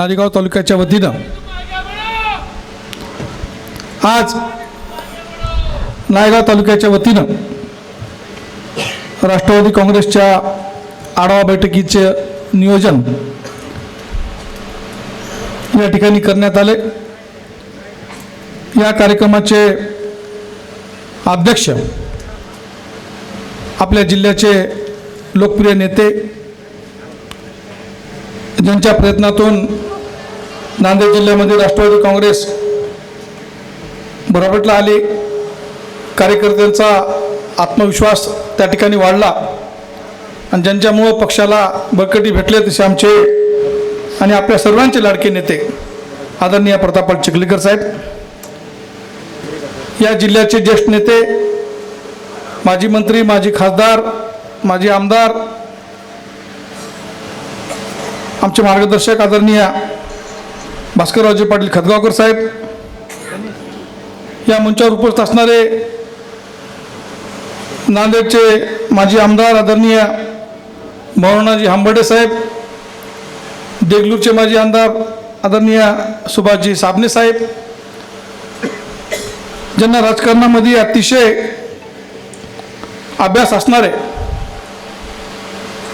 नारेगाव तालुक्याच्या वतीनं. आज नायगाव तालुक्याच्या वतीनं राष्ट्रवादी काँग्रेसच्या आढावा बैठकीचे नियोजन या ठिकाणी करण्यात आले. या कार्यक्रमाचे अध्यक्ष आपल्या जिल्ह्याचे लोकप्रिय नेते ज्यांच्या प्रयत्नातून नांदेड जिल्ह्यामध्ये राष्ट्रवादी काँग्रेस बरोबरला आली. कार्यकर्त्यांचा आत्मविश्वास त्या ठिकाणी वाढला. आणि ज्यांच्यामुळं पक्षाला बळकटी भेटले तसे आमचे आणि आपल्या सर्वांचे लाडके नेते आदरणीय प्रतापराव चिखलीकर साहेब. या जिल्ह्याचे ज्येष्ठ नेते माजी मंत्री माजी खासदार माजी आमदार आमचे मार्गदर्शक आदरणीय भास्कररावजी पाटील खतगावकर साहेब या मंचावर उपस्थित असणारे नांदेडचे माजी आमदार आदरणीय भावनाजी हांबर्डे साहेब देगलूरचे माजी आमदार आदरणीय सुभाषजी साबणे साहेब ज्यांना राजकारणामध्ये अतिशय अभ्यास असणारे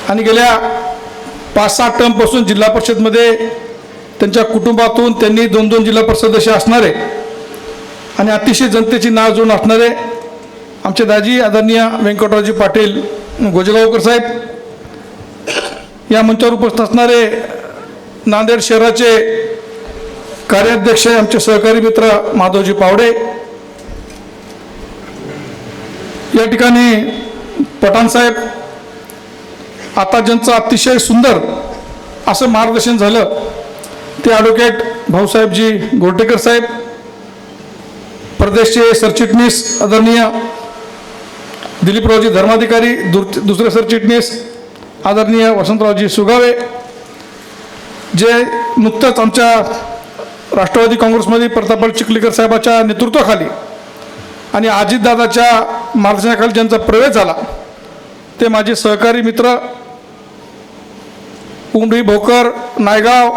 आणि गेल्या पाच सात टर्मपासून जिल्हा परिषदमध्ये त्यांच्या कुटुंबातून त्यांनी दोन दोन जिल्हा परिषद सदस्य असणारे आणि अतिशय जनतेची नाव जोडून असणारे आमचे दाजी आदरणीय व्यंकटरावजी पाटील गोजगावकर साहेब या मंचावर उपस्थित असणारे नांदेड शहराचे कार्याध्यक्ष आमचे सहकारी मित्र माधवजी पावडे या ठिकाणी पठाण साहेब आता ज्यांचं अतिशय सुंदर असं मार्गदर्शन झालं ते ॲडव्होकेट भाऊसाहेबजी गोरटेकर साहेब प्रदेशचे सरचिटणीस आदरणीय दिलीपरावजी धर्माधिकारी दुर दुसरे सरचिटणीस आदरणीय वसंतरावजी सुगावे जे नुकतंच आमच्या राष्ट्रवादी काँग्रेसमध्ये प्रतापराव चिखलीकर साहेबाच्या नेतृत्वाखाली आणि अजितदादाच्या मार्गदर्शनाखाली ज्यांचा प्रवेश झाला ते माझे सहकारी मित्र उमरी भोकर नायगाव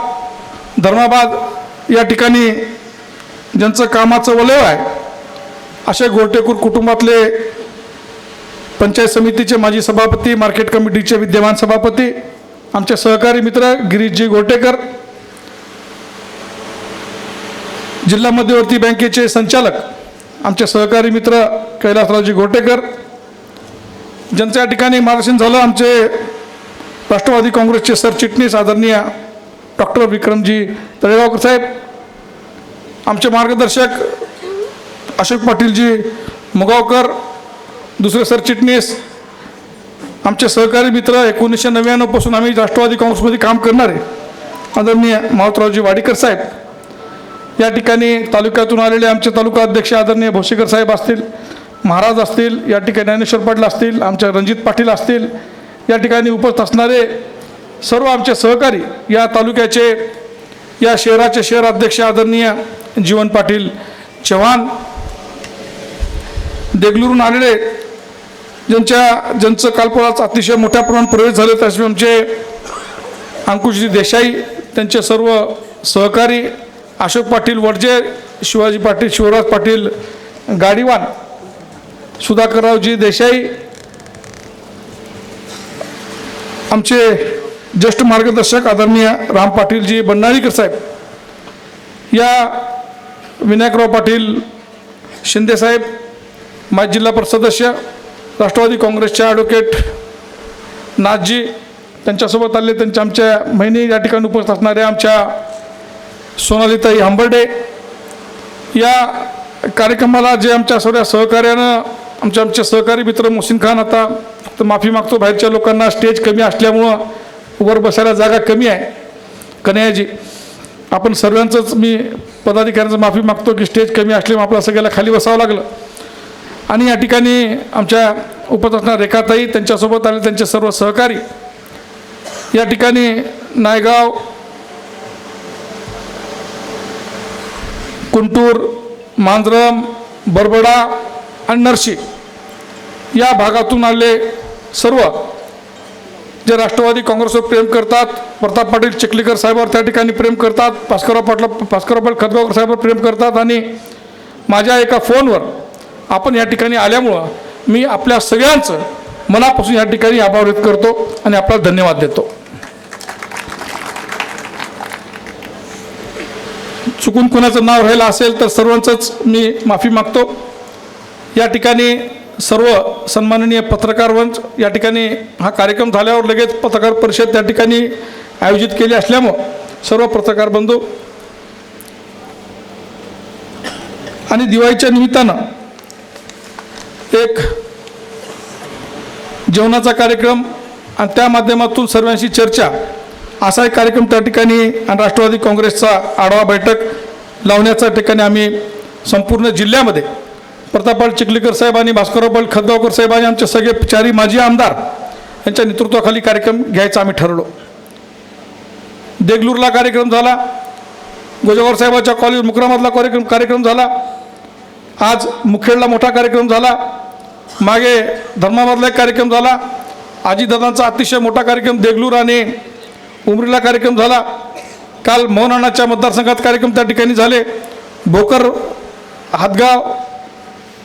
धर्माबाद या ठिकाणी ज्यांचं कामाचं वलय आहे असे गोरटेकूर कुटुंबातले पंचायत समितीचे माजी सभापती मार्केट कमिटीचे विद्यमान सभापती आमचे सहकारी मित्र गिरीशजी गोरटेकर जिल्हा मध्यवर्ती बँकेचे संचालक आमचे सहकारी मित्र कैलासरावजी गोटेकर ज्यांचं या ठिकाणी मार्गदर्शन झालं आमचे राष्ट्रवादी काँग्रेसचे सरचिटणीस आदरणीय डॉक्टर विक्रमजी तळेगावकर साहेब आमचे मार्गदर्शक अशोक पाटीलजी मुगावकर दुसरे सरचिटणीस आमचे सहकारी मित्र एकोणीसशे नव्याण्णवपासून आम्ही राष्ट्रवादी काँग्रेसमध्ये काम करणारे आदरणीय मावतरावजी वाडीकर साहेब. या ठिकाणी तालुक्यातून आलेले आमचे तालुका अध्यक्ष आदरणीय भोसेकर साहेब असतील महाराज असतील या ठिकाणी ज्ञानेश्वर पाटील असतील आमच्या रणजित पाटील असतील या ठिकाणी उपस्थित असणारे सर्व आमचे सहकारी या तालुक्याचे या शहराचे शहर अध्यक्ष आदरणीय जीवन पाटील चव्हाण देगलूरून आलेले ज्यांच्या ज्यांचं कालपराच अतिशय मोठ्या प्रमाणात प्रवेश झाले तसे आमचे अंकुशजी देसाई त्यांचे सर्व सहकारी अशोक पाटील वडजे शिवाजी पाटील शिवराज पाटील गाडीवान सुधाकररावजी देसाई आमचे ज्येष्ठ मार्गदर्शक आदरणीय राम पाटीलजी बंडाळीकर साहेब या विनायकराव पाटील शिंदेसाहेब माजी जिल्हा परिषद सदस्य राष्ट्रवादी काँग्रेसचे ॲडव्होकेट नाथजी त्यांच्यासोबत आले त्यांच्या आमच्या महिने या ठिकाणी उपस्थित असणाऱ्या आमच्या सोनालीताई हांबर्डे. या कार्यक्रमाला जे आमच्या सगळ्या सहकार्यानं आमच्या आमचे सहकारी मित्र मोहसिन खान आता फक्त माफी मागतो बाहेरच्या लोकांना स्टेज कमी असल्यामुळं वर बसायला जागा कमी आहे. कन्हैयाजी आपण सर्वांचंच मी पदाधिकाऱ्यांचं माफी मागतो की स्टेज कमी असल्यामुळे आपल्या सगळ्याला खाली बसावं लागलं. आणि या ठिकाणी आमच्या उपस्थित असणाऱ्या रेखाताई त्यांच्यासोबत आले त्यांचे सर्व सहकारी या ठिकाणी नायगाव कुंटूर मांजरम बरबडा आणि नरशी या भागातून आले सर्व जे राष्ट्रवादी काँग्रेसवर प्रेम करतात प्रताप पाटील चिखलीकर साहेबांवर त्या ठिकाणी प्रेम करतात भास्करराव पाटला भास्करराव पाटील खतगावकर साहेबांवर प्रेम करतात आणि माझ्या एका फोनवर आपण या ठिकाणी आल्यामुळं मी आपल्या सगळ्यांचं मनापासून या ठिकाणी आभार व्यक्त करतो आणि आपल्याला धन्यवाद देतो. चुकून कोणाचं नाव राहिलं असेल तर सर्वांचंच मी माफी मागतो. या ठिकाणी सर्व सन्माननीय पत्रकार वंच या ठिकाणी हा कार्यक्रम झाल्यावर लगेच पत्रकार परिषद त्या ठिकाणी आयोजित केली असल्यामुळं सर्व पत्रकार बंधू आणि दिवाळीच्या निमित्तानं एक जेवणाचा कार्यक्रम आणि त्या माध्यमातून सर्वांशी चर्चा असा एक कार्यक्रम त्या ठिकाणी आणि राष्ट्रवादी काँग्रेसचा आढावा बैठक लावण्याच्या ठिकाणी आम्ही संपूर्ण जिल्ह्यामध्ये प्रतापपाल चिखलीकर साहेब आणि भास्करराव पाल साहेब आणि आमचे सगळे चारी माजी आमदार यांच्या नेतृत्वाखाली कार्यक्रम घ्यायचा आम्ही ठरवलो देगलूरला कार्यक्रम झाला. गोजावर साहेबाच्या कॉलेज मुक्रामातला कार्यक्रम कार्यक्रम झाला. आज मुखेडला मोठा कार्यक्रम झाला. मागे धर्माबादला एक कार्यक्रम झाला. आजीदादांचा अतिशय मोठा कार्यक्रम देगलूर आणि उमरीला कार्यक्रम झाला. काल मोहनानाच्या मतदारसंघात कार्यक्रम त्या ठिकाणी झाले. भोकर हातगाव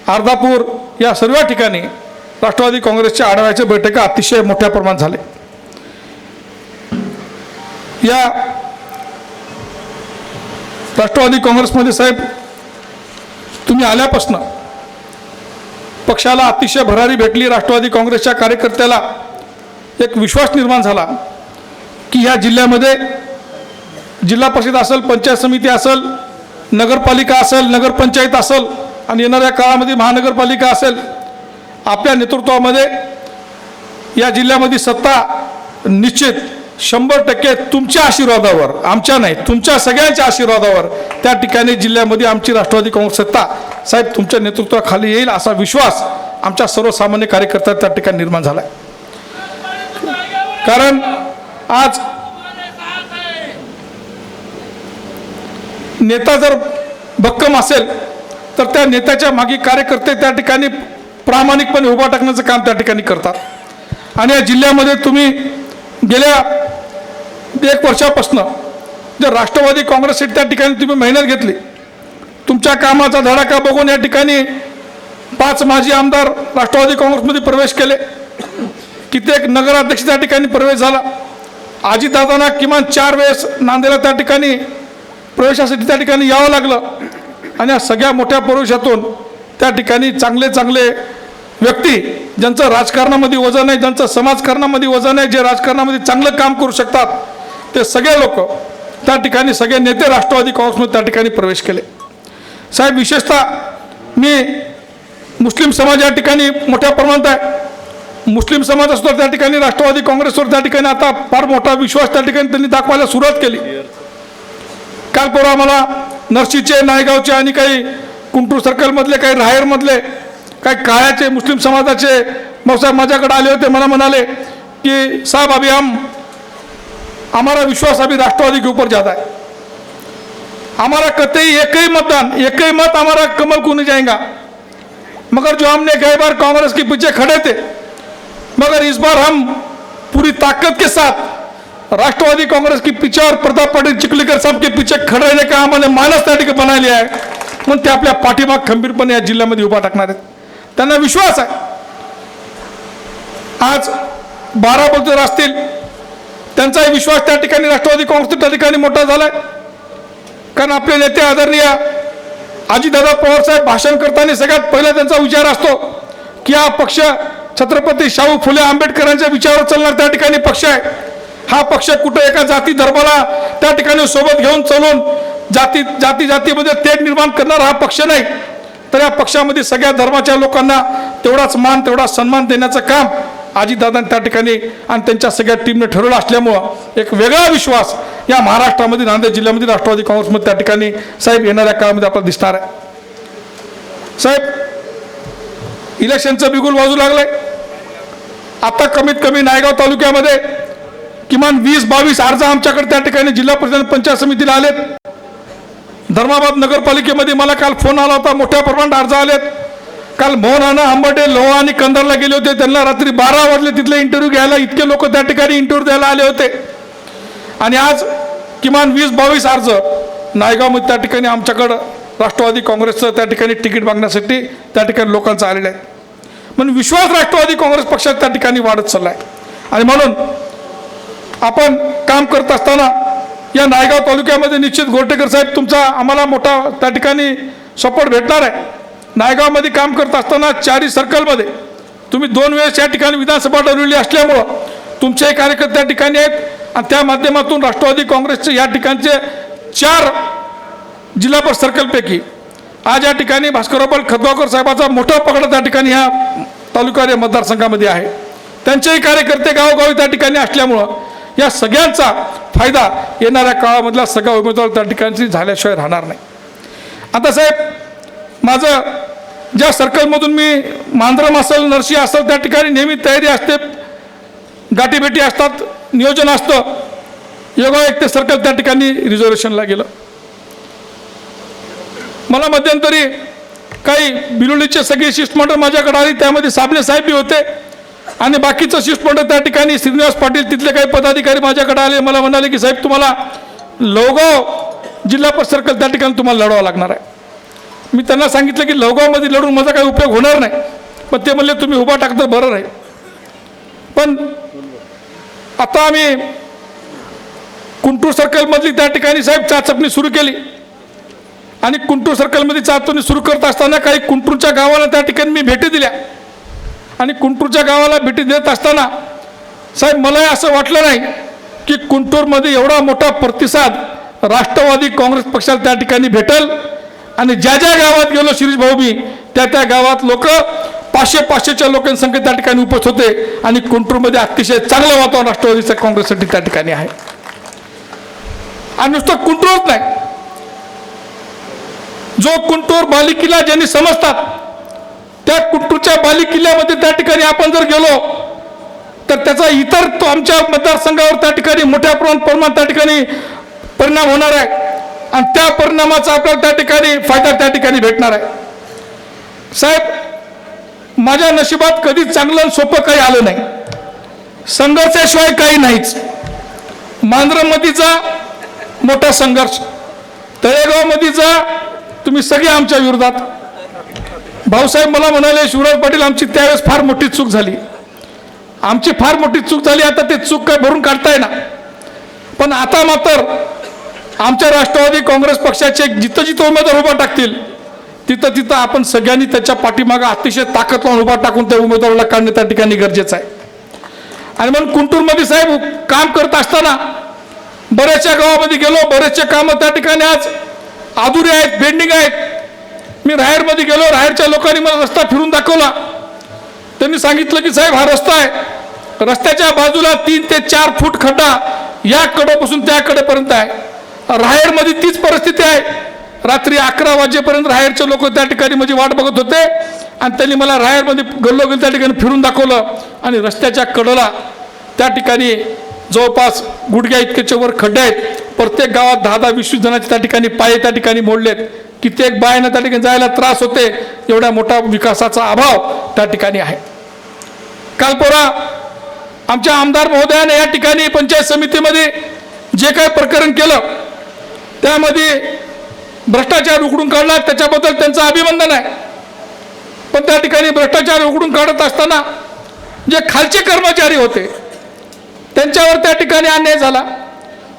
अर्धापूर या सर्व ठिकाणी राष्ट्रवादी काँग्रेसच्या आढाव्याच्या बैठका अतिशय मोठ्या प्रमाणात झाले या राष्ट्रवादी काँग्रेसमध्ये साहेब तुम्ही आल्यापासनं पक्षाला अतिशय भरारी भेटली राष्ट्रवादी काँग्रेसच्या कार्यकर्त्याला एक विश्वास निर्माण झाला की ह्या जिल्ह्यामध्ये जिल्हा परिषद असेल पंचायत समिती असेल नगरपालिका असेल नगरपंचायत असेल आणि येणाऱ्या काळामध्ये महानगरपालिका असेल आपल्या नेतृत्वामध्ये या जिल्ह्यामध्ये सत्ता निश्चित शंभर टक्के तुमच्या आशीर्वादावर आमच्या नाही तुमच्या सगळ्यांच्या आशीर्वादावर त्या ठिकाणी जिल्ह्यामध्ये आमची राष्ट्रवादी काँग्रेस सत्ता साहेब तुमच्या नेतृत्वाखाली येईल असा विश्वास आमच्या सर्वसामान्य कार्यकर्त्या त्या ठिकाणी निर्माण झाला कारण आज नेता जर भक्कम असेल तर त्या नेत्याच्या मागे कार्यकर्ते त्या ठिकाणी प्रामाणिकपणे उभा टाकण्याचं काम त्या ठिकाणी करतात. आणि या जिल्ह्यामध्ये तुम्ही गेल्या एक वर्षापासून जर राष्ट्रवादी काँग्रेससाठी त्या ठिकाणी तुम्ही मेहनत घेतली तुमच्या कामाचा धडाका बघून या ठिकाणी पाच माजी आमदार राष्ट्रवादी काँग्रेसमध्ये प्रवेश केले. कित्येक नगराध्यक्ष त्या ठिकाणी प्रवेश झाला. आजीदादांना किमान चार वेळेस नांदेला त्या ठिकाणी प्रवेशासाठी त्या ठिकाणी यावं लागलं. आणि या सगळ्या मोठ्या प्रवेशातून त्या ठिकाणी चांगले चांगले व्यक्ती ज्यांचं राजकारणामध्ये वजन आहे ज्यांचं समाजकारणामध्ये वजन आहे जे राजकारणामध्ये चांगलं काम करू शकतात ते सगळे लोक त्या ठिकाणी सगळे नेते राष्ट्रवादी काँग्रेसमध्ये त्या ठिकाणी प्रवेश केले. साहेब विशेषतः मी मुस्लिम समाज या ठिकाणी मोठ्या प्रमाणात आहे. मुस्लिम समाज असतो त्या ठिकाणी राष्ट्रवादी काँग्रेसवर त्या ठिकाणी आता फार मोठा विश्वास त्या ठिकाणी त्यांनी दाखवायला सुरुवात केली. काल परवा मला नरशीचे नायगावचे आणि काही कुंटूर सर्कलमधले, काही राहेरमधले, काही काळ्याचे, मुस्लिम समाजाचे मौसाहेब माझ्याकडे आले होते. मला म्हणाले कि, साहब, अभी हम, हमारा विश्वास अभी राष्ट्रवादी के ऊपर ज़्यादा है। हमारा कतई एक ही मतदान एक ही मत हमारा कमल को नहीं जाएगा। मगर जो हमने कई बार कांग्रेस के पीछे खड़े थे, मगर इस बार हम पूरी ताकत के साथ राष्ट्रवादी कांग्रेस की पीछे और प्रताप पाटील चिखलीकर साहब के पीछे खड़े रहने का आम्हाला मानस त्या ठिकाणी बना आहे म्हणून ते आपल्या पाठीमाग खंबीरपणे या जिल्ह्यामध्ये उभा टाकणार आहेत. त्यांना विश्वास आहे. आज बारा बलदर असतील. त्यांचाही विश्वास त्या ठिकाणी राष्ट्रवादी काँग्रेस त्या ठिकाणी मोठा झालाय. कारण आपले नेते आदरणीय अजितदादा पवार साहेब भाषण करताना सगळ्यात पहिला त्यांचा विचार असतो की हा पक्ष छत्रपती शाहू फुले आंबेडकरांच्या विचारावर चालणार त्या ठिकाणी पक्ष आहे. हा पक्ष कुठं एका जाती धर्माला त्या ठिकाणी सोबत घेऊन चालून जाती जाती जातीमध्ये तेढ निर्माण करणारा हा पक्ष नाही. तर या पक्षामध्ये सगळ्या धर्माच्या लोकांना तेवढाच मान तेवढा सन्मान देण्याचं काम आजीदादांनी त्या ठिकाणी आणि त्यांच्या सगळ्या टीमने ठरवलं असल्यामुळं एक वेगळा विश्वास या महाराष्ट्रामध्ये नांदेड जिल्ह्यामध्ये राष्ट्रवादी काँग्रेसमध्ये त्या ठिकाणी साहेब येणाऱ्या काळामध्ये आपल्याला दिसणार आहे. साहेब इलेक्शनचं बिगुल वाजू लागलंय. आता कमीत कमी नायगाव तालुक्यामध्ये किमान वीस बावीस अर्ज आमच्याकडे त्या ठिकाणी जिल्हा परिषद पंचायत समितीला आलेत. धर्माबाद नगरपालिकेमध्ये मला काल फोन आला होता मोठ्या प्रमाणात अर्ज आलेत. काल मोहन अण्णा आंबाटे लोहा आणि कंधारला गेले होते. त्यांना रात्री बारा वाजले तिथले इंटरव्ह्यू घ्यायला. इतके लोक त्या ठिकाणी इंटरव्ह्यू द्यायला आले होते. आणि आज किमान वीस बावीस अर्ज नायगावमध्ये त्या ठिकाणी आमच्याकडं राष्ट्रवादी काँग्रेसचं त्या ठिकाणी तिकीट मागण्यासाठी त्या ठिकाणी लोकांचं आलेलं आहे. म्हणून विश्वास राष्ट्रवादी काँग्रेस पक्षात त्या ठिकाणी वाढत चालला आहे आणि म्हणून आपण काम करत असताना या नायगाव तालुक्यामध्ये निश्चित गोरटेकर साहेब तुमचा आम्हाला मोठा त्या ठिकाणी सपोर्ट भेटणार आहे. नायगावमध्ये काम करत असताना चारी सर्कलमध्ये तुम्ही दोन वेळेस या ठिकाणी विधानसभा ठरवलेली असल्यामुळं तुमचे कार्यकर्ते त्या ठिकाणी आहेत. आणि त्या माध्यमातून राष्ट्रवादी काँग्रेसचे या ठिकाणचे चार जिल्हापर सर्कलपैकी आज या ठिकाणी भास्करबाल खतगावकर साहेबाचा मोठा पगड त्या ठिकाणी ह्या तालुका मतदारसंघामध्ये आहे. त्यांचेही कार्यकर्ते गावोगावी त्या ठिकाणी असल्यामुळं या सगळ्यांचा फायदा येणाऱ्या काळामधला सगळा उमेदवार त्या ठिकाणची झाल्याशिवाय राहणार नाही. आता साहेब माझं ज्या सर्कलमधून मी मांजरम असेल नरशी असेल त्या ठिकाणी नेहमी तयारी असते. गाठीभेटी असतात नियोजन असतं. योगा एक ते सर्कल त्या ठिकाणी रिझर्वेशनला गेलं. मला मध्यंतरी काही बिलोलीचे सगळे शिष्टमंडळ माझ्याकडे आली त्यामध्ये साबणे साहेब बी होते. आणि बाकीचं शिष्टमंडळ त्या ठिकाणी श्रीनिवास पाटील तिथले काही पदाधिकारी माझ्याकडे आले मला म्हणाले की साहेब तुम्हाला लवगाव जिल्हा परिषद सर्कल त्या ठिकाणी तुम्हाला लढवावं लागणार आहे. मी त्यांना सांगितलं की लवगावमध्ये लढून माझा काही उपयोग होणार नाही. पण ते म्हणले तुम्ही उभा टाकतं बरं राहील. पण आता आम्ही कुंटूर सर्कलमधली त्या ठिकाणी साहेब चाचपणी सुरू केली. आणि कुंटूर सर्कलमध्ये चाचपणी सुरू करत असताना काही कुंटूरच्या गावाला त्या ठिकाणी मी भेटी दिल्या. आणि कुंटूरच्या गावाला भेटी देत असताना साहेब मलाही असं वाटलं नाही की कुंटूरमध्ये एवढा मोठा प्रतिसाद राष्ट्रवादी काँग्रेस पक्षाला त्या ठिकाणी भेटल. आणि ज्या ज्या गावात गेलो शिरीष भाऊ मी त्या त्या गावात लोक पाचशे पाचशेच्या लोकांसंख्या त्या ठिकाणी उपस्थित होते. आणि कुंटूरमध्ये अतिशय चांगलं वातावरण राष्ट्रवादीच्या काँग्रेससाठी त्या ठिकाणी आहे. आणि नुसतं कुंटूरच नाही. जो कुंटूर बालिकिल्ला ज्यांनी समजतात त्या कुट्टूच्या बाली किल्ल्यामध्ये त्या ठिकाणी आपण जर गेलो तर त्याचा इतर तो आमच्या मतदारसंघावर त्या ठिकाणी मोठ्या प्रमाण प्रमाणात त्या ठिकाणी परिणाम होणार आहे. आणि त्या परिणामाचा आपल्याला त्या ठिकाणी फायदा त्या ठिकाणी भेटणार आहे. साहेब माझ्या नशिबात कधीच चांगलं सोपं काही आलं नाही. संघर्षाशिवाय काही नाहीच. मांजरामध्ये मोठा संघर्ष तळेगावमधीचा तुम्ही सगळे आमच्या विरोधात. भाऊसाहेब मला म्हणाले शिवराज पाटील आमची त्यावेळेस फार मोठी चूक झाली. आमची फार मोठी चूक झाली आता ते चूक काय भरून काढता ना? पण आता मात्र आमच्या राष्ट्रवादी काँग्रेस पक्षाचे जिथं जिथं उमेदवार उभा टाकतील तिथं तिथं आपण सगळ्यांनी त्याच्या पाठीमागं अतिशय ताकद लावून उभा टाकून त्या उमेदवाराला काढणे त्या ठिकाणी गरजेचं आहे. आणि म्हणून कुंटूरमध्ये साहेब काम करत असताना बऱ्याचशा गावामध्ये गेलो बरेचसे कामं त्या ठिकाणी आज अधुरे आहेत बेंडिंग आहेत. मी राहेरमध्ये गेलो राहेरच्या लोकांनी मला रस्ता फिरून दाखवला. त्यांनी सांगितलं की साहेब हा रस्ता आहे. रस्त्याच्या बाजूला तीन ते चार फूट खड्डा या कडेपासून त्या कडेपर्यंत आहे. राहेरमध्ये तीच परिस्थिती आहे. रात्री अकरा वाजेपर्यंत राहेरचे लोक त्या ठिकाणी माझी वाट बघत होते. आणि त्यांनी मला राहेरमध्ये गल्लोगल त्या ठिकाणी फिरून दाखवलं आणि रस्त्याच्या कडेला त्या ठिकाणी जवळपास गुडघ्या इतकेच्या वर खड्डे आहेत. प्रत्येक गावात दहा दहा वीस वीस जणांचे त्या ठिकाणी पाय त्या ठिकाणी मोडलेत. कित्येक बायांना त्या ठिकाणी जायला त्रास होते. एवढ्या मोठा विकासाचा अभाव त्या ठिकाणी आहे. काल आमच्या आमदार महोदयाने या ठिकाणी पंचायत समितीमध्ये जे काय प्रकरण केलं त्यामध्ये भ्रष्टाचार उघडून काढला. त्याच्याबद्दल त्यांचं अभिनंदन आहे. पण त्या ठिकाणी भ्रष्टाचार उघडून काढत असताना जे खालचे कर्मचारी होते त्यांच्यावर त्या ठिकाणी अन्याय झाला.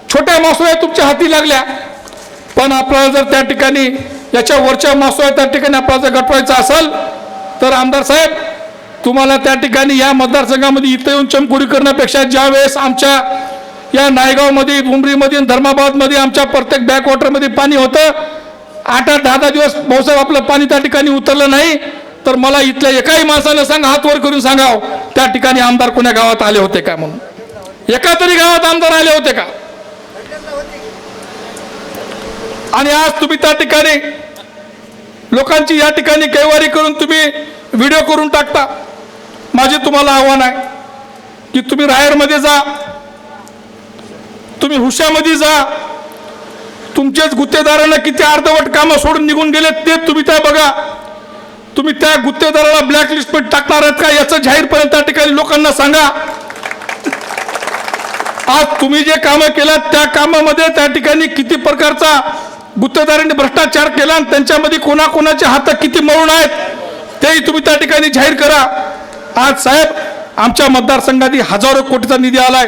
छोट्या मासोळ्या तुमच्या हाती लागल्या. पण आपल्याला जर त्या ठिकाणी याच्या वरच्या मासोळ्या त्या ठिकाणी आपल्याला जर गटवायचा असेल तर आमदार साहेब तुम्हाला त्या ठिकाणी या मतदारसंघामध्ये इथं येऊन चमकुरी करण्यापेक्षा ज्या वेळेस आमच्या या नायगावमध्ये उमरीमध्ये धर्माबादमध्ये आमच्या प्रत्येक बॅकवॉटरमध्ये पाणी होतं आठ आठ दहा दहा दिवस भाऊसाहेब आपलं पाणी त्या ठिकाणी उतरलं नाही तर मला इथल्या एकाही माणसानं सांगा हात वर करून सांगाव त्या ठिकाणी आमदार कोण्या गावात आले होते का म्हणून? एका तरी गावात आमदार आले होते का? आणि आज तुम्ही त्या ठिकाणी लोकांची या ठिकाणी कैवारी करून तुम्ही व्हिडिओ करून टाकता. माझे तुम्हाला आव्हान आहे की तुम्ही राहेरमध्ये जा तुम्ही हुशामध्ये जा तुमच्याच गुत्तेदारांना किती अर्धवट कामं सोडून निघून गेले ते तुम्ही त्या बघा. तुम्ही त्या गुत्तेदाराला ब्लॅक लिस्टमध्ये टाकणार आहेत का याचं जाहीरपणे त्या ठिकाणी लोकांना सांगा. आज तुम्ही जे कामं केल्यात त्या कामामध्ये त्या ठिकाणी किती प्रकारचा गुत्तेदारांनी भ्रष्टाचार केला आणि त्यांच्यामध्ये कोणाकोणाचे हात किती मळून आहेत तेही तुम्ही त्या ठिकाणी जाहीर करा. आज साहेब आमच्या मतदारसंघात हजारो कोटीचा निधी आलाय.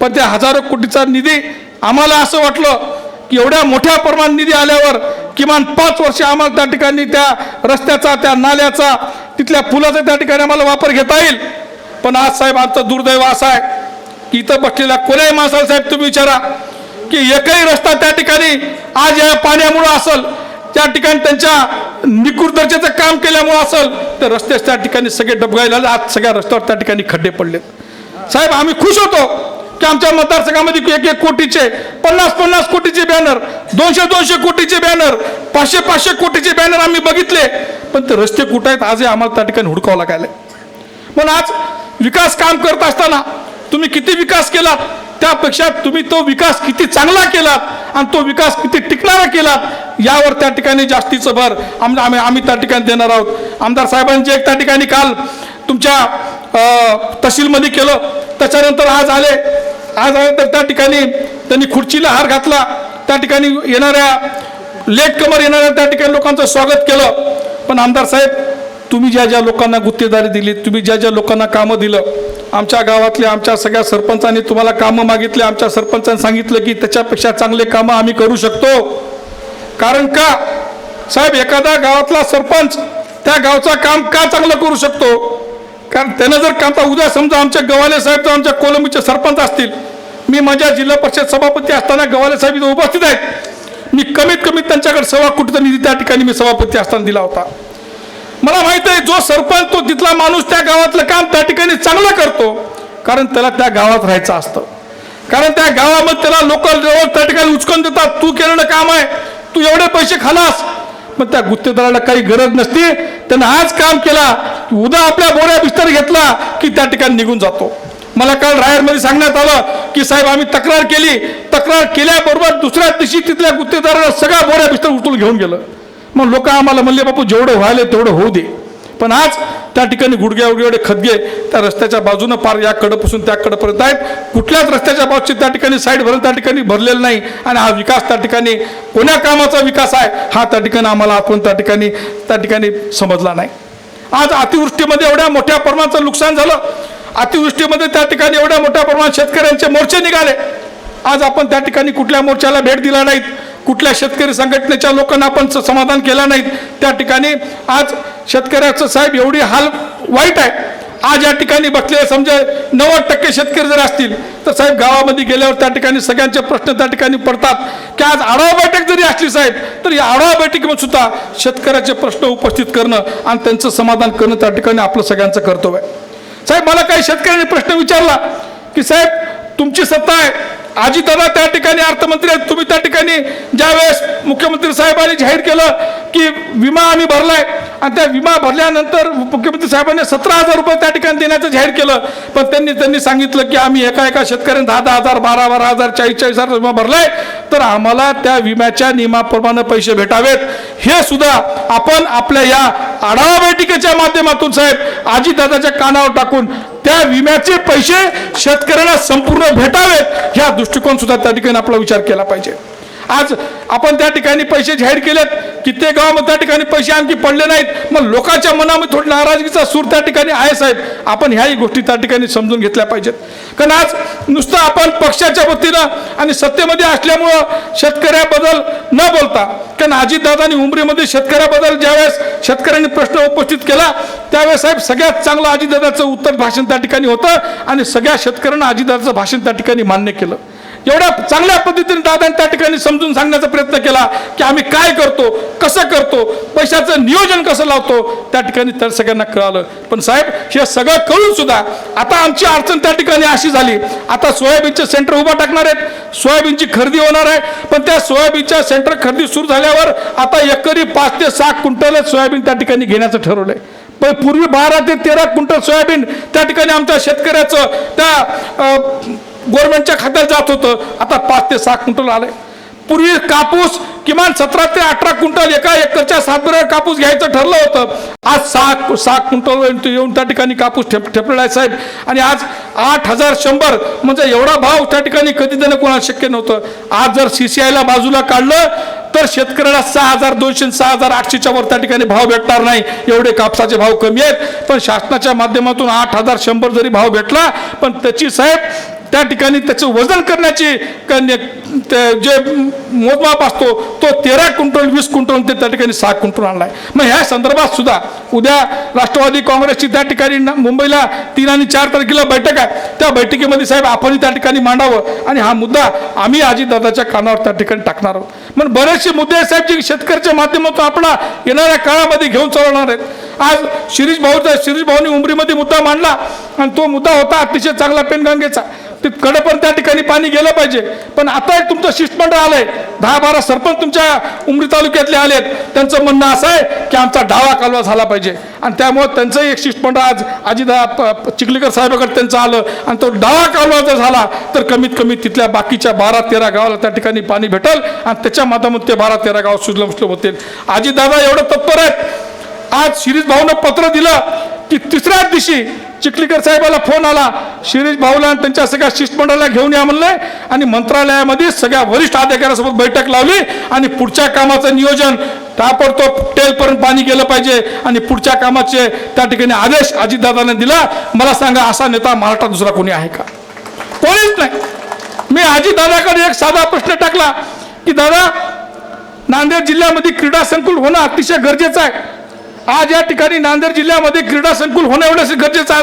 पण त्या हजारो कोटीचा निधी आम्हाला असं वाटलं की एवढ्या मोठ्या प्रमाणात निधी आल्यावर किमान पाच वर्ष आम्हाला त्या ठिकाणी त्या रस्त्याचा त्या नाल्याचा तिथल्या पुलाचा त्या ठिकाणी आम्हाला वापर घेता येईल. पण आज साहेब आमचं दुर्दैव असं आहे की इथं बसलेल्या कोण्याही माणसाला साहेब तुम्ही विचारा. की एकही रस्ता त्या ठिकाणी आज या पाण्यामुळं असल त्या ठिकाणी त्यांच्या निकुर दर्जाचं काम केल्यामुळं असल तर रस्ते त्या ठिकाणी सगळे डबगायला आज सगळ्या रस्त्यावर त्या ठिकाणी खड्डे पडले साहेब आम्ही खुश होतो की आमच्या मतदारसंघामध्ये एक एक कोटीचे पन्नास पन्नास कोटीचे बॅनर दोनशे दोनशे कोटीचे बॅनर पाचशे पाचशे कोटीचे बॅनर आम्ही बघितले. पण ते रस्ते कुठं आहेत? आजही आम्हाला त्या ठिकाणी हुडकावं लागायला पण आज विकास काम करत असताना तुम्ही किती विकास केला त्यापेक्षा तुम्ही तो विकास किती चांगला केला आणि तो विकास किती टिकणारा केला यावर त्या ठिकाणी जास्तीचं भर आम्ही आम्ही त्या ठिकाणी देणार आहोत. आमदार साहेबांचे एक त्या ठिकाणी काल तुमच्या तहसीलमध्ये केलं. त्याच्यानंतर आज आले. आज आले तर त्या ठिकाणी त्यांनी खुर्चीला हार घातला. त्या ठिकाणी येणाऱ्या लेट कमर येणाऱ्या त्या ठिकाणी लोकांचं स्वागत केलं. पण आमदार साहेब तुम्ही ज्या ज्या लोकांना गुत्तेदारी दिली तुम्ही ज्या ज्या लोकांना कामं दिलं आमच्या गावातले आमच्या सगळ्या सरपंचांनी तुम्हाला कामं मागितले. आमच्या सरपंचांनी सांगितलं की त्याच्यापेक्षा चांगले कामं आम्ही करू शकतो. कारण का? साहेब एखादा गावातला सरपंच त्या गावचा काम का चांगलं करू शकतो? कारण त्यानं जर काम आता उद्या समजा आमच्या गवाले साहेब तर आमच्या कोलंबीचे सरपंच असतील. मी माझ्या जिल्हा परिषद सभापती असताना गवाले साहेब इथं उपस्थित आहेत. मी कमीत कमी त्यांच्याकडे सव्वा कोटीचा निधी त्या ठिकाणी मी सभापती असताना दिला होता. मला माहीत आहे जो सरपंच तो तिथला माणूस त्या गावातलं काम त्या ठिकाणी चांगलं करतो कारण त्याला त्या गावात राहायचं असतं. कारण त्या गावामध्ये त्याला लोक त्या ठिकाणी उचकून देतात तू केलेलं काम आहे तू एवढे पैसे खालास. पण त्या गुत्तेदाराला काही गरज नसते. त्यानं आज काम केला उद्या आपल्या बोऱ्या बिस्तर घेतला की त्या ठिकाणी निघून जातो. मला काल रायरमध्ये सांगण्यात आलं की साहेब आम्ही तक्रार केली. तक्रार केल्याबरोबर दुसऱ्या दिवशी तिथल्या गुत्तेदाराला सगळ्या बोऱ्या बिस्तर उचलून घेऊन गेलं. मग लोक आम्हाला म्हणले बापू जेवढं व्हायला तेवढं होऊ दे. पण आज त्या ठिकाणी गुडघ्या एवढे खदगे त्या रस्त्याच्या बाजूनं पार या कडपासून त्या कडपर्यंत आहेत. कुठल्याच रस्त्याच्या बाजूची त्या ठिकाणी साईड भरून त्या ठिकाणी भरलेलं नाही. आणि हा विकास त्या ठिकाणी कोण्या कामाचा विकास आहे हा त्या ठिकाणी आम्हाला आपण त्या ठिकाणी त्या ठिकाणी समजला नाही. आज अतिवृष्टीमध्ये एवढ्या मोठ्या प्रमाणाचं नुकसान झालं. अतिवृष्टीमध्ये त्या ठिकाणी एवढ्या मोठ्या प्रमाणात शेतकऱ्यांचे मोर्चे निघाले. आज आपण त्या ठिकाणी कुठल्या मोर्चाला भेट दिला नाहीत. कुठल्या शेतकरी संघटनेच्या लोकांना आपण समाधान केलं नाहीत? त्या ठिकाणी आज शेतकऱ्याचं साहेब एवढी हाल वाईट आहे. आज या ठिकाणी बसलेले समजा नव्वद टक्के शेतकरी जर असतील तर साहेब गावामध्ये गेल्यावर त्या ठिकाणी सगळ्यांचे प्रश्न त्या ठिकाणी पडतात. की आज आढावा बैठक जरी असली साहेब तर या आढावा बैठकीमध्ये सुद्धा शेतकऱ्याचे प्रश्न उपस्थित करणं आणि त्यांचं समाधान करणं त्या ठिकाणी आपलं सगळ्यांचं कर्तव्य आहे. साहेब मला काही शेतकऱ्यांनी प्रश्न विचारला की साहेब तुमची सत्ता आहे. दादा त्या ठिकाणी अर्थमंत्री आहेत. तुम्ही त्या ठिकाणी ज्यावेळेस मुख्यमंत्री साहेबांनी जाहीर केलं की विमा आम्ही भरलाय आणि त्या विमा भरल्यानंतर मुख्यमंत्री साहेबांनी सतरा हजार रुपये त्या ठिकाणी देण्याचं जाहीर केलं. पण त्यांनी त्यांनी सांगितलं की आम्ही एका एका शेतकऱ्यांनी दहा दहा हजार बारा बारा हजार चाळीस चाळीस हजार विमा भरलाय. तर आम्हाला त्या विम्याच्या नियमाप्रमाणे पैसे भेटावेत. हे सुद्धा आपण आपल्या या आढावा बैठकीच्या माध्यमातून साहेब आजीदादाच्या कानावर टाकून त्या विम्याचे पैसे शेतकऱ्यांना संपूर्ण भेटावेत. ह्या दृष्टिकोन सुद्धा त्या ठिकाणी आपला विचार केला पाहिजे. आज आपण त्या ठिकाणी पैसे जाहीर केलेत कित्येक गावामध्ये त्या ठिकाणी पैसे आणखी पडले नाहीत मग लोकांच्या मनामध्ये थोडी नाराजगीचा सूर त्या ठिकाणी आहे साहेब. आपण ह्याही गोष्टी त्या ठिकाणी समजून घेतल्या पाहिजेत. कारण आज नुसतं आपण पक्षाच्या वतीनं आणि सत्तेमध्ये असल्यामुळं शेतकऱ्याबद्दल न बोलता कारण अजितदादांनी उमरीमध्ये शेतकऱ्याबद्दल ज्यावेळेस शेतकऱ्यांनी प्रश्न उपस्थित केला त्यावेळेस साहेब सगळ्यात चांगलं अजितदादाचं उत्तर भाषण त्या ठिकाणी होतं आणि सगळ्या शेतकऱ्यांना अजितदादाचं भाषण त्या ठिकाणी मान्य केलं. एवढ्या चांगल्या पद्धतीने दादांनी त्या ठिकाणी समजून सांगण्याचा प्रयत्न केला की आम्ही काय करतो कसं करतो पैशाचं नियोजन कसं लावतो त्या ठिकाणी तर सगळ्यांना कळालं. पण साहेब हे सगळं कळून सुद्धा आता आमची अडचण त्या ठिकाणी अशी झाली. आता सोयाबीनचे सेंटर उभा टाकणार आहेत सोयाबीनची खरेदी होणार आहे पण त्या सोयाबीनच्या सेंटर खरेदी सुरू झाल्यावर आता एकरी पाच ते सहा क्विंटल सोयाबीन त्या ठिकाणी घेण्याचं ठरवलंय. पण पूर्वी बारा ते तेरा क्विंटल सोयाबीन त्या ठिकाणी आमच्या शेतकऱ्याचं त्या अं, गव्हर्नमेंटच्या खात्यात जात होतं. आता पाच ते सहा क्विंटल आलंय पूर्वी कापूस किमान सतरा ते अठरा क्विंटल एका एकरच्या सातबाऱ्यावर कापूस घ्यायचं ठरलं होतं. आज सहा सहा क्विंटल येऊन त्या ठिकाणी कापूस ठेप ठेपलेला आहे साहेब. आणि आज आठ हजार शंभर म्हणजे एवढा भाव त्या ठिकाणी कधी देणं कोणाला शक्य नव्हतं. आज जर सी सी आयला बाजूला काढलं तर शेतकऱ्याला सहा हजार दोनशे सहा हजार आठशेच्या वर त्या ठिकाणी भाव भेटणार नाही. एवढे कापसाचे भाव कमी आहेत. पण शासनाच्या माध्यमातून आठ हजार शंभर जरी भाव भेटला पण त्याची साहेब त्या ठिकाणी त्याचं वजन करण्याची जे मोजमाप असतो तो तेरा क्विंटल वीस क्विंटल ते त्या ठिकाणी सहा क्विंटल आणलाय. मग ह्या संदर्भात सुद्धा उद्या राष्ट्रवादी काँग्रेसची त्या ठिकाणी मुंबईला तीन आणि चार तारखेला बैठक आहे. त्या बैठकीमध्ये साहेब आपण त्या ठिकाणी मांडावं आणि हा मुद्दा आम्ही आजीदादाच्या कानावर त्या ठिकाणी टाकणार आहोत. मग बरेचसे मुद्दे साहेब जे शेतकऱ्याच्या माध्यमातून आपण येणाऱ्या काळामध्ये घेऊन चालवणार आहेत. आज शिरीष भाऊचा शिरीष भाऊनी उमरीमध्ये मुद्दा मांडला आणि तो मुद्दा होता अतिशय चांगला पेनगंगेचा. तिकडे पण त्या ठिकाणी पाणी गेलं पाहिजे. पण आता एक तुमचं शिष्टमंडळ आलंय. दहा बारा सरपंच तुमच्या उमरी तालुक्यातले आलेत. त्यांचं म्हणणं असं आहे की आमचा डावा कालवा झाला पाहिजे. आणि त्यामुळे त्यांचं एक शिष्टमंडळ आज अजिदा चिखलीकर साहेबाकडे त्यांचं आलं. आणि तो डावा कालवा जर झाला तर कमीत कमी तिथल्या बाकीच्या बारा तेरा गावाला त्या ठिकाणी पाणी भेटल. आणि त्याच्या माध्यमातून ते बारा तेरा गाव सुजलम सुलभ होतील. अजितदादा एवढं तत्पर आहेत. आज शिरीष भाऊनं पत्र दिलं की तिसऱ्याच दिवशी चिखलीकर साहेबाला फोन आला. शिरीष भाऊला आणि त्यांच्या सगळ्या शिष्टमंडळाला घेऊन या म्हणले आणि मंत्रालयामध्ये सगळ्या वरिष्ठ अधिकाऱ्यांसोबत बैठक लावली आणि पुढच्या कामाचं नियोजन ताबडतोब टेलपर्यंत पाणी गेलं पाहिजे आणि पुढच्या कामाचे त्या ठिकाणी आदेश अजितदादाने दिला. मला सांगा असा नेता महाराष्ट्रात दुसरा कोणी आहे का? कोणीच नाही. मी अजितदादाकडे एक साधा प्रश्न टाकला की दादा नांदेड जिल्ह्यामध्ये क्रीडा संकुल होणं अतिशय गरजेचं आहे. आज या ठिकाणी नांदेड जिल्ह्यामध्ये क्रीडा संकुल होणं एवढंच गरजेचं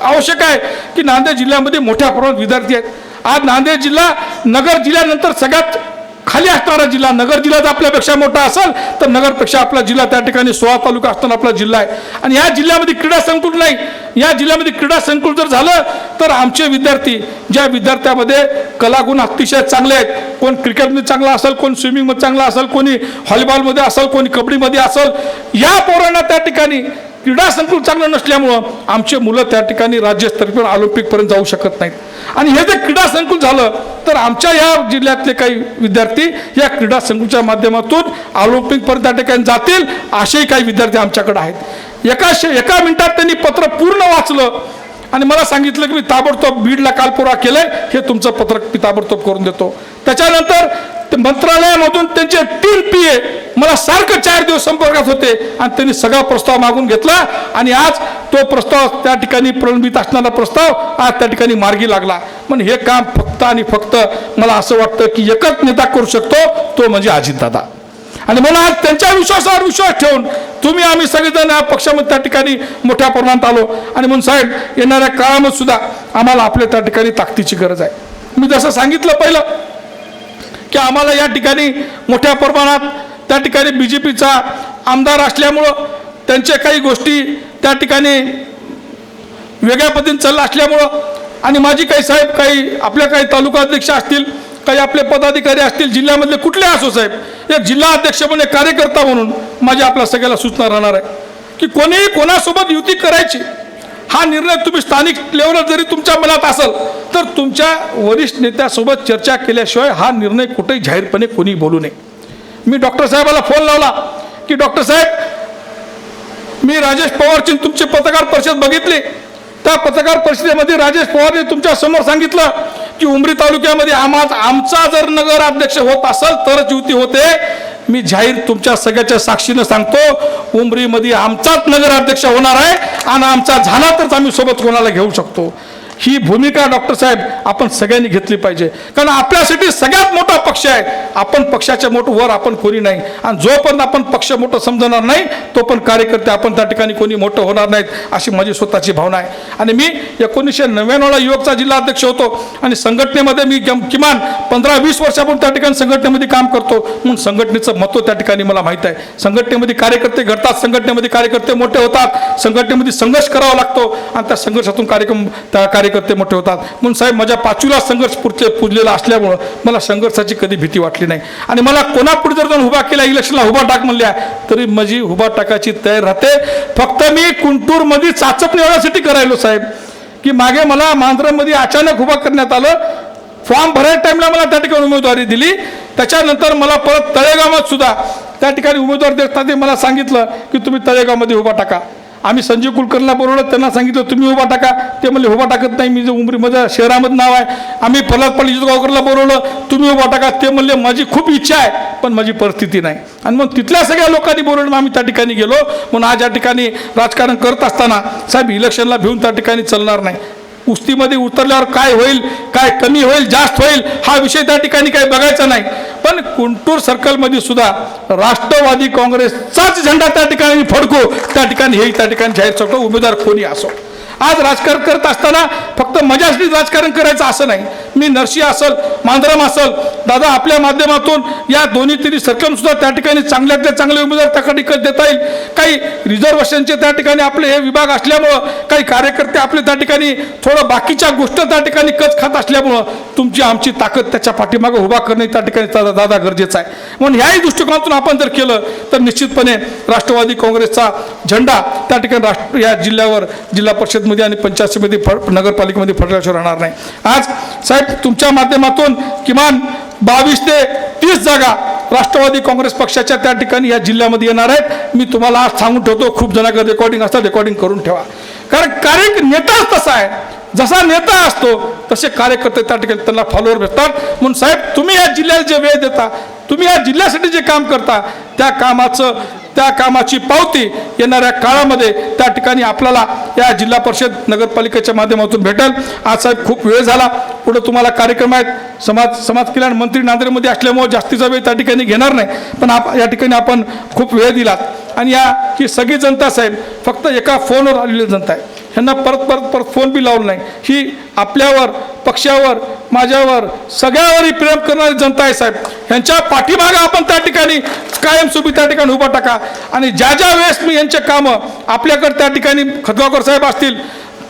आवश्यक आहे की नांदेड जिल्ह्यामध्ये मोठ्या प्रमाणात विद्यार्थी आहेत. आज नांदेड जिल्हा नगर जिल्ह्यानंतर सगळ्यात खाली असणारा जिल्हा नगर जिल्हा जर आपल्यापेक्षा मोठा असेल तर नगरपेक्षा आपला जिल्हा त्या ठिकाणी सोळा तालुका असताना आपला जिल्हा आहे. आणि या जिल्ह्यामध्ये क्रीडा संकुल नाही. या जिल्ह्यामध्ये क्रीडा संकुल जर झालं तर आमचे विद्यार्थी ज्या विद्यार्थ्यामध्ये कलागुण अतिशय चांगले आहेत कोण क्रिकेटमध्ये चांगला असेल कोण स्विमिंगमध्ये चांगला असेल कोणी व्हॉलीबॉलमध्ये असेल कोणी कबड्डीमध्ये असेल या पोरांना त्या ठिकाणी क्रीडा संकुल चांगलं नसल्यामुळं आमचे मुलं त्या ठिकाणी राज्यस्तरीय ऑलिम्पिकपर्यंत जाऊ शकत नाहीत. आणि हे जर क्रीडा संकुल झालं तर आमच्या या जिल्ह्यातले काही विद्यार्थी या क्रीडा संकुलच्या माध्यमातून ऑलिम्पिकपर्यंत त्या ठिकाणी जातील असेही काही विद्यार्थी आमच्याकडे आहेत. एका शे- एका मिनिटात त्यांनी पत्र पूर्ण वाचलं आणि मला सांगितलं की मी ताबडतोब बीडला कालपुरा केलंय हे तुमचं पत्रक मी ताबडतोब करून देतो. त्याच्यानंतर मंत्रालयामधून त्यांचे तीन पी ए मला सारखं चार दिवस संपर्कात होते आणि त्यांनी सगळा प्रस्ताव मागून घेतला आणि आज तो प्रस्ताव त्या ठिकाणी प्रलंबित असणारा प्रस्ताव आज त्या ठिकाणी मार्गी लागला. पण हे काम फक्त आणि फक्त मला असं वाटतं की एकच नेता करू शकतो तो म्हणजे अजितदादा. आणि मला आज त्यांच्या विश्वासावर विश्वास ठेवून तुम्ही आम्ही सगळेजण या पक्षामध्ये त्या ठिकाणी मोठ्या प्रमाणात आलो. आणि म्हणून साहेब येणाऱ्या काळामध्ये सुद्धा आम्हाला आपल्या त्या ठिकाणी ताकदीची गरज आहे. मी जसं सांगितलं पहिलं की आम्हाला या ठिकाणी मोठ्या प्रमाणात त्या ठिकाणी बी जे पीचा आमदार असल्यामुळं त्यांच्या काही गोष्टी त्या ठिकाणी वेगळ्या पद्धतीने चाललं असल्यामुळं आणि माझी काही साहेब काही आपल्या काही तालुका अध्यक्ष असतील काही आपले पदाधिकारी असतील जिल्ह्यामधले कुठले असो साहेब एक जिल्हा अध्यक्ष म्हणून कार्यकर्ता म्हणून माझी आपल्या सगळ्याला सूचना राहणार आहे. की कोणीही कोणासोबत युती करायची हा निर्णय तुम्ही स्थानिक लेवलवर जरी तुमच्या मनात असेल तर तुमच्या वरिष्ठ नेत्यासोबत चर्चा केल्याशिवाय हा निर्णय कुठेही जाहीरपणे कोणी बोलू नये. मी डॉक्टर साहेबाला फोन लावला की डॉक्टर साहेब मी राजेश पवारची तुमची पत्रकार परिषद बघितली. त्या पत्रकार परिषदेमध्ये राजेश पवारने तुमच्यासमोर सांगितलं की उमरी तालुक्यामध्ये आम्हा आमचा जर नगर अध्यक्ष होत असेल तरच युती होते. मी जाहीर तुमच्या सगळ्याच्या साक्षीनं सांगतो उमरीमध्ये आमचाच नगराध्यक्ष होणार आहे आणि आमचा झाला तरच आम्ही सोबत कोणाला घेऊ शकतो. ही भूमिका डॉक्टर साहेब आपण सगळ्यांनी घेतली पाहिजे. कारण आपल्यासाठी सगळ्यात मोठा पक्ष आहे. आपण पक्षाच्या मोठं वर आपण कोणी नाही. आणि जोपर्यंत आपण पक्ष मोठं समजणार नाही तो पण कार्यकर्ते आपण त्या ठिकाणी कोणी मोठं होणार नाहीत अशी माझी स्वतःची भावना आहे. आणि मी एकोणीसशे नव्याण्णवला युवकचा जिल्हा अध्यक्ष होतो. आणि संघटनेमध्ये मी किमान पंधरा वीस वर्षापासून त्या ठिकाणी संघटनेमध्ये काम करतो. म्हणून संघटनेचं महत्त्व त्या ठिकाणी मला माहीत आहे. संघटनेमध्ये कार्यकर्ते घडतात संघटनेमध्ये कार्यकर्ते मोठे होतात. संघटनेमध्ये संघर्ष करावा लागतो. आणि त्या संघर्षातून कार्यक्रम त्या कार्यकर्ते मोठे होतात. म्हणून साहेब माझ्या पाचवीला संघर्ष पुढचे पुजलेला असल्यामुळं मला संघर्षाची कधी भीती वाटली नाही. आणि मला कोणापुढे जर जाऊन उभा केला इलेक्शनला उभा टाक म्हणल्या तरी माझी उभा टाकायची तयार राहते. फक्त मी कुंटूरमध्ये चाचपणी होण्यासाठी करायलो साहेब की मागे मला मांजरामध्ये अचानक उभा करण्यात आलं. फॉर्म भरायच्या टाईमला मला त्या ठिकाणी उमेदवारी दिली. त्याच्यानंतर मला परत तळेगावात सुद्धा त्या ठिकाणी उमेदवार देत मला सांगितलं की तुम्ही तळेगावमध्ये उभा टाका. आम्ही संजीव कुलकर्णीला बोलवलं त्यांना सांगितलं तुम्ही उभा टाका. ते म्हणले उभा टाकत नाही मी जे उमरीमध्ये शहरामध्ये नाव आहे. आम्ही फलाद पाटील गावकरला बोलवलं तुम्ही उभा टाका. ते म्हणले माझी खूप इच्छा आहे पण माझी परिस्थिती नाही. आणि मग तिथल्या सगळ्या लोकांनी बोलवलं मग आम्ही त्या ठिकाणी गेलो. म्हणून आज या ठिकाणी राजकारण करत असताना साहेब इलेक्शनला भिवून त्या ठिकाणी चालणार नाही. कुस्तीमध्ये उतरल्यावर काय होईल काय कमी होईल जास्त होईल हा विषय त्या ठिकाणी काही बघायचा नाही. पण कुंटूर सर्कलमध्ये सुद्धा राष्ट्रवादी काँग्रेसचाच झेंडा त्या ठिकाणी फडको त्या ठिकाणी हे त्या ठिकाणी जाहीर करतो उमेदवार कोणी असो. आज राजकारण करत असताना फक्त मजासाठी राजकारण करायचं असं नाही. मी नरशी असल मांजरम असल दादा आपल्या माध्यमातून या दोन्ही तिन्ही सर्कल सुद्धा त्या ठिकाणी चांगल्यातल्या चांगले उमेदवार त्या ठिकाणी देता येईल. काही रिझर्वेशनचे त्या ठिकाणी आपले हे विभाग असल्यामुळं काही कार्यकर्ते आपले त्या ठिकाणी थोडं बाकीच्या गोष्ट त्या ठिकाणी कच खात असल्यामुळं तुमची आमची ताकद त्याच्या पाठीमागं उभा करणे त्या ठिकाणी दादा दादा गरजेचं आहे. म्हणून ह्याही दृष्टिकोनातून आपण जर केलं तर निश्चितपणे राष्ट्रवादी काँग्रेसचा झेंडा त्या ठिकाणी राष्ट्र या जिल्ह्यावर जिल्हा परिषदमध्ये आणि पंचायत समिती फ नगरपालिकेमध्ये फडल्याशिवाय राहणार नाही. आज साहेब तुमच्या माध्यमातून किमान बावीस ते तीस जागा राष्ट्रवादी काँग्रेस पक्षाच्या त्या ठिकाणी या जिल्ह्यामध्ये येणार आहेत. मी तुम्हाला आज सांगून ठेवतो खूप जणांकडे रेकॉर्डिंग असतात रेकॉर्डिंग करून ठेवा. कारण कार्य नेताच तसा आहे. जसा नेता असतो तसे कार्यकर्ते त्या ठिकाणी त्यांना फॉलोअर भेटतात. म्हणून साहेब तुम्ही या जिल्ह्याला जे वेळ देता तुम्ही या जिल्ह्यासाठी जे काम करता त्या कामाचं त्या कामाची पावती येणाऱ्या काळामध्ये त्या ठिकाणी आपल्याला या जिल्हा परिषद नगरपालिकेच्या माध्यमातून भेटेल. आज साहेब खूप वेळ झाला. पुढे तुम्हाला कार्यक्रम आहेत. समाज समाज कल्याण मंत्री नांदेडमध्ये असल्यामुळे जास्तीचा वेळ त्या ठिकाणी घेणार नाही. पण आप या ठिकाणी आपण खूप वेळ दिलात. आणि या ही सगळी जनता साहेब फक्त एका फोनवर आलेली जनता आहे. ह्यांना परत परत परत फोन बी लावलं नाही. ही आपल्यावर पक्षावर माझ्यावर सगळ्यावरही प्रेम करणारी जनता आहे साहेब. ह्यांच्या पाठीमागे आपण त्या ठिकाणी कायमस्वरूपी त्या ठिकाणी उभा टाका. आणि ज्या ज्या वेळेस मी यांचे कामं आपल्याकडे त्या ठिकाणी खतगावकर साहेब असतील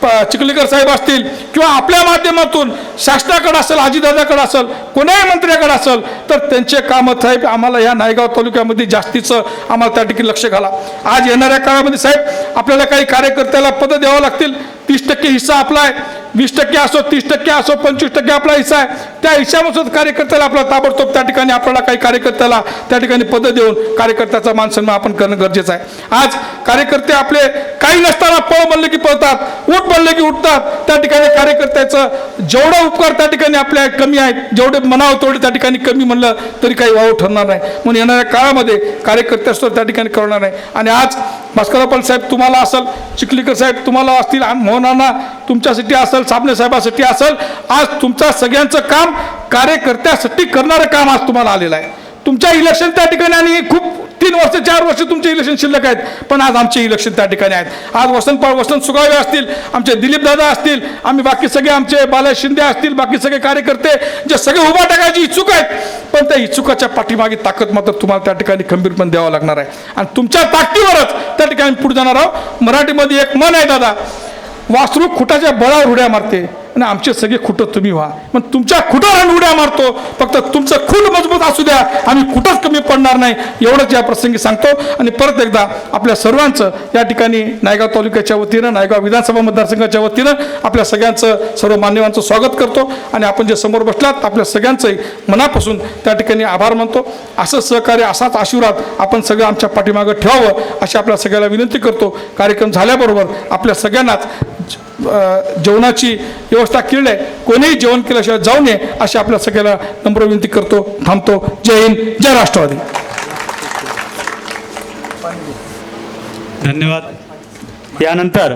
प चिखलीकर साहेब असतील किंवा आपल्या माध्यमातून शासनाकडे असेल आजीदादाकडे असेल कोणाही मंत्र्याकडे असेल तर त्यांचे कामं साहेब आम्हाला या नायगाव तालुक्यामध्ये जास्तीचं आम्हाला त्या ठिकाणी लक्ष घाला. आज येणाऱ्या काळामध्ये साहेब आपल्याला काही कार्यकर्त्याला पदं द्यावं लागतील. तीस टक्के हिस्सा आपला आहे. वीस टक्के असो तीस टक्के असो पंचवीस टक्के आपला हिस्सा आहे. त्या हिश्श्यानुसार कार्यकर्त्याला आपला ताबडतोब त्या ठिकाणी आपल्याला काही कार्यकर्त्याला त्या ठिकाणी पदं देऊन कार्यकर्त्याचा मानसन्मान आपण करणं गरजेचं आहे. आज कार्यकर्ते आपले काही नसताना पळ म्हणले की पळतात उठ म्हणले की उठतात. त्या ठिकाणी कार्यकर्त्याचं जेवढं उपकार त्या ठिकाणी आपल्या कमी आहेत जेवढे म्हणावं तेवढे त्या ठिकाणी कमी म्हणलं तरी काही वाव ठरणार नाही. म्हणून येणाऱ्या काळामध्ये कार्यकर्त्यासुद्धा त्या ठिकाणी करणार नाही. आणि आज भास्करपाल साहेब तुम्हाला असेल चिखलीकर साहेब तुम्हाला असतील आणि मोहनांना तुमच्यासाठी असेल साबणे साहेबासाठी असेल आज तुमचा सगळ्यांचं काम कार्यकर्त्यासाठी करणारं काम आज तुम्हाला आलेलं आहे. तुमच्या इलेक्शन त्या ठिकाणी आणि खूप तीन वर्ष चार वर्ष तुमचे इलेक्शन शिल्लक आहेत पण आज आमचे इलेक्शन त्या ठिकाणी आहेत. आज वसंत पाळ वसंत सुगावे असतील आमचे दिलीपदादा असतील आम्ही बाकी सगळे आमचे बाला शिंदे असतील बाकी सगळे कार्यकर्ते जे सगळे उभा टाकायची इच्छुक आहेत त्या इच्छुकाच्या पाठीमागे ताकद मात्र तुम्हाला त्या ठिकाणी खंबीरपण द्यावं लागणार आहे. आणि तुमच्या ताकदीवरच त्या ठिकाणी पुढे जाणार आहोत. मराठीमध्ये एक मन आहे दादा. वासरू खुटाच्या बळावर उड्या मारते. आणि आमचे सगळे खुटं तुम्ही व्हा. मग तुमच्या खुटावर आम्ही उड्या मारतो. फक्त तुमचं खूट मजबूत असू द्या. आम्ही कुठंच कमी पडणार नाही. एवढंच या प्रसंगी सांगतो. आणि परत एकदा आपल्या सर्वांचं या ठिकाणी नायगाव तालुक्याच्या वतीनं नायगाव विधानसभा मतदारसंघाच्या वतीनं आपल्या सगळ्यांचं सर्व मान्यवांचं स्वागत करतो. आणि आपण जे समोर बसलात आपल्या सगळ्यांचंही मनापासून त्या ठिकाणी आभार मानतो. असं सहकार्य असाच आशीर्वाद आपण सगळं आमच्या पाठीमागं ठेवावं अशी आपल्या सगळ्याला विनंती करतो. कार्यक्रम झाल्याबरोबर आपल्या सगळ्यांनाच जेवणाची व्यवस्था केली आहे कोणीही जेवण केल्याशिवाय जाऊ नये अशी आपल्या सगळ्याला नम्र विनंती करतो थांबतो. जय हिंद जय राष्ट्रवादी. धन्यवाद. यानंतर